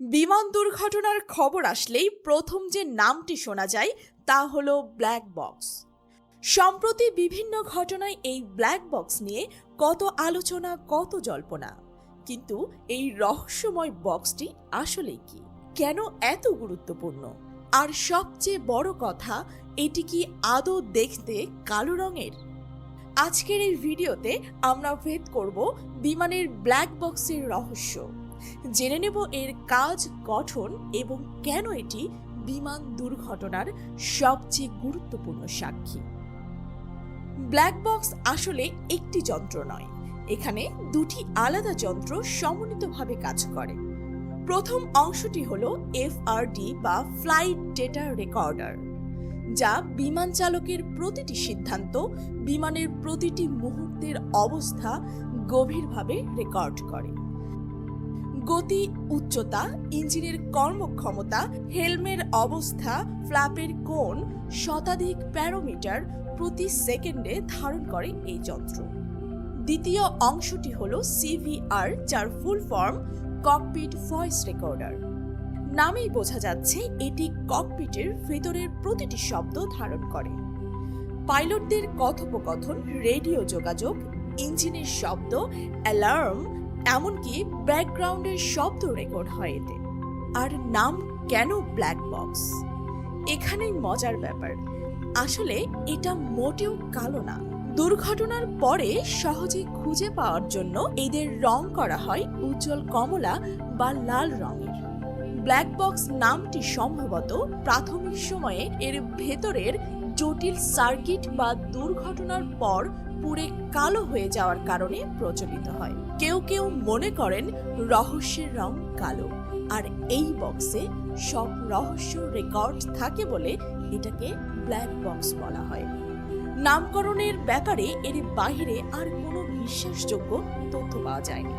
বিমান দুর্ঘটনার খবর আসলেই প্রথম যে নামটি শোনা যায় তা হলো ব্ল্যাক বক্স। সম্প্রতি বিভিন্ন ঘটনায় এই ব্ল্যাক বক্স নিয়ে কত আলোচনা, কত জল্পনা। কিন্তু এই রহস্যময় বক্সটি আসলে কি? কেন এত গুরুত্বপূর্ণ? আর সবচেয়ে বড় কথা, এটি কি আদৌ দেখতে কালো রঙের? আজকের এই ভিডিওতে আমরা ভেদ করব বিমানের ব্ল্যাক বক্সের রহস্য। জেনে নেব এর কাজ গঠন এবং কেন এটি বিমান দুর্ঘটনার সবচেয়ে গুরুত্বপূর্ণ সাক্ষী। ব্ল্যাক বক্স আসলে একটি যন্ত্র নয়, এখানে দুটি আলাদা যন্ত্র সমন্বিতভাবে কাজ করে। প্রথম অংশটি হল এফআরডি বা ফ্লাইট ডেটা রেকর্ডার, যা বিমান চালকের প্রতিটি সিদ্ধান্ত, বিমানের প্রতিটি মুহূর্তের অবস্থা গভীরভাবে রেকর্ড করে। গতি, উচ্চতা, ইঞ্জিনের কর্মক্ষমতা, হেলমের অবস্থা, ফ্ল্যাপের কোণ, শতাধিক প্যারোমিটার প্রতি সেকেন্ডে ধারণ করে এই যন্ত্র। দ্বিতীয় অংশটি হল সিভিআর যার full form cockpit voice recorder নামেই বোঝা যাচ্ছে এটি ককপিটের ভেতরের প্রতিটি শব্দ ধারণ করে। পাইলটদের কথোপকথন, রেডিও যোগাযোগ, ইঞ্জিনের শব্দ, অ্যালার্ম এমনকি ব্যাকগ্রাউন্ডের শব্দ রেকর্ড হয় এতে। আর নাম কেন ব্ল্যাক বক্স? এখানেই মজার ব্যাপার। আসলে এটা মোটেও কালো না। দুর্ঘটনার পরে সহজে খুঁজে পাওয়ার জন্য এদের রং করা হয় উজ্জ্বল কমলা বা লাল রঙের। ব্ল্যাক বক্স নামটি সম্ভবত প্রাথমিক সময়ে এর ভেতরের জটিল সার্কিট বা দুর্ঘটনার পর পুড়ে কালো হয়ে যাওয়ার কারণে প্রচলিত হয়। কেউ কেউ মনে করেন রহস্যের রং কালো। আর এই বক্সে সব রহস্য রেকর্ড থাকে বলে এটাকে ব্ল্যাক বক্স বলা হয়। নামকরণের ব্যাপারে এর বাইরে আর কোনো বিশ্বাসযোগ্য তথ্য পাওয়া যায়নি।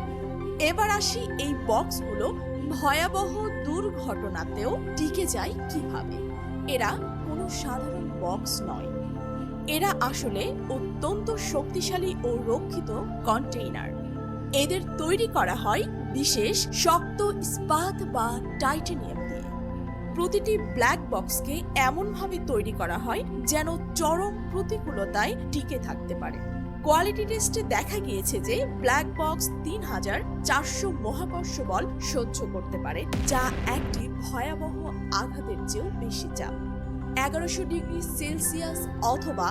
এবার আসি এই বক্সগুলো ভয়াবহ দুর্ঘটনাতেও টিকে যায় কীভাবে? এরা কোনো সাধারণ বক্স নয়। এরা আসলে অত্যন্ত শক্তিশালী ও রক্ষিত কন্টেইনার এদের তৈরি করা হয় বিশেষ শক্ত ইস্পাত বা টাইটেনিয়াম দিয়ে। প্রতিটি ব্ল্যাক বক্সকে এমনভাবে তৈরি করা হয় যেন চরম প্রতিকূলতায় টিকে থাকতে পারে। কোয়ালিটি টেস্টে দেখা গিয়েছে যে ব্ল্যাক বক্স তিন হাজার চারশো মহাকর্ষ বল সহ্য করতে পারে, যা একটি ভয়াবহ আঘাতের চেয়েও বেশি চাপ। এগারোশো ডিগ্রি সেলসিয়াস অথবা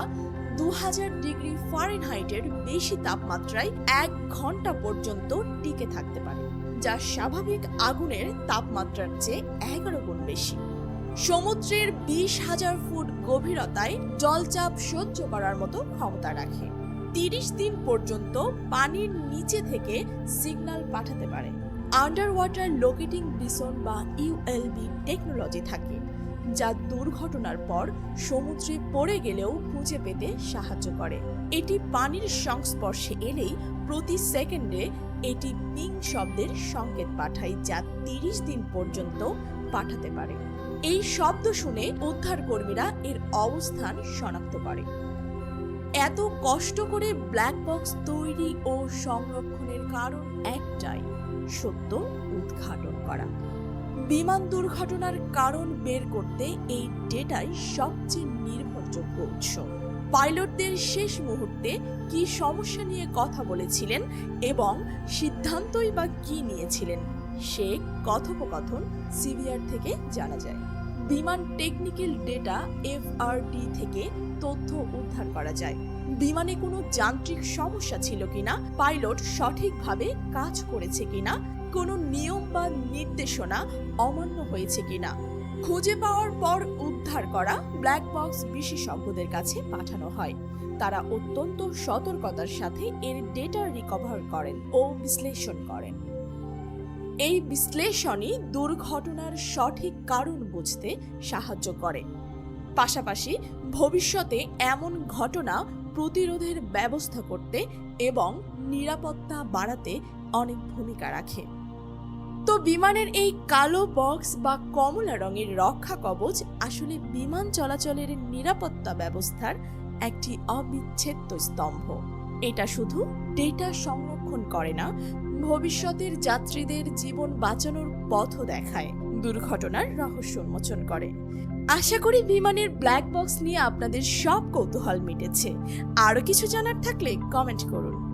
দু হাজার ডিগ্রি ফারেনহাইটের বেশি তাপমাত্রায় এক ঘণ্টা পর্যন্ত টিকে থাকতে পারে, যা স্বাভাবিক আগুনের তাপমাত্রার চেয়ে এগারো গুণ বেশি। সমুদ্রের বিশ হাজার ফুট গভীরতায় জলচাপ সহ্য করার মতো ক্ষমতা রাখে। তিরিশ দিন পর্যন্ত পানির নিচে থেকে সিগন্যাল পাঠাতে পারে। আন্ডার ওয়াটার লোকেটিং বিসন বা ইউএলবি টেকনোলজি থাকে যা দুর্ঘটনার পর সমুদ্রে পড়ে গেলেও খুঁজে পেতে সাহায্য করে। এটি পানির সংস্পর্শে এলেই প্রতি সেকেন্ডে এটি পিং শব্দের সংকেত পাঠায় যা তিরিশ দিন পর্যন্ত পাঠাতে পারে। এই শব্দ শুনে উদ্ধারকর্মীরা এর অবস্থান শনাক্ত করে। এত কষ্ট করে ব্ল্যাক বক্স তৈরি ও সংরক্ষণের কারণ একটাই, সত্য উদ্ঘাটন করা। বিমান দুর্ঘটনার কারণ বের করতে এই ডেটাই সবচেয়ে নির্ভরযোগ্য উৎস। পাইলটদের শেষ মুহূর্তে কি সমস্যা নিয়ে কথা বলেছিলেন এবং সিদ্ধান্তই বা কি নিয়েছিলেন, সে কথোপকথন সিভিআর থেকে জানা যায়। বিমান টেকনিক্যাল ডেটা এফআরডি থেকে তথ্য উদ্ধার করা যায়। বিমানে কোনো যান্ত্রিক সমস্যা ছিল কিনা, পাইলট সঠিকভাবে কাজ করেছে কিনা কোনো নিয়ম বা নির্দেশনা অমান্য হয়েছে কিনা? খুঁজে পাওয়ার পর উদ্ধার করা ব্ল্যাক বক্স বিশেষজ্ঞদের কাছে পাঠানো হয়। তারা অত্যন্ত সতর্কতার সাথে এর ডেটা রিকভার করেন ও বিশ্লেষণ করেন। এই বিশ্লেষণই দুর্ঘটনার সঠিক কারণ বুঝতে সাহায্য করে। পাশাপাশি ভবিষ্যতে এমন ঘটনা প্রতিরোধের ব্যবস্থা করতে এবং নিরাপত্তা বাড়াতে অনেক ভূমিকা রাখে। তো বিমানের এই কালো বক্স বা কমলা রঙের রক্ষা কবচ আসলে বিমান চলাচলের নিরাপত্তা ব্যবস্থার একটি অবিচ্ছেদ্য স্তম্ভ। এটা শুধু ডেটা সংরক্ষণ করে না, ভবিষ্যতের যাত্রীদের জীবন বাঁচানোর পথও দেখায়, দুর্ঘটনার রহস্য উন্মোচন করে। আশা করি বিমানের ব্ল্যাক বক্স নিয়ে আপনাদের সব কৌতূহল মিটেছে। আরও কিছু জানার থাকলে কমেন্ট করুন।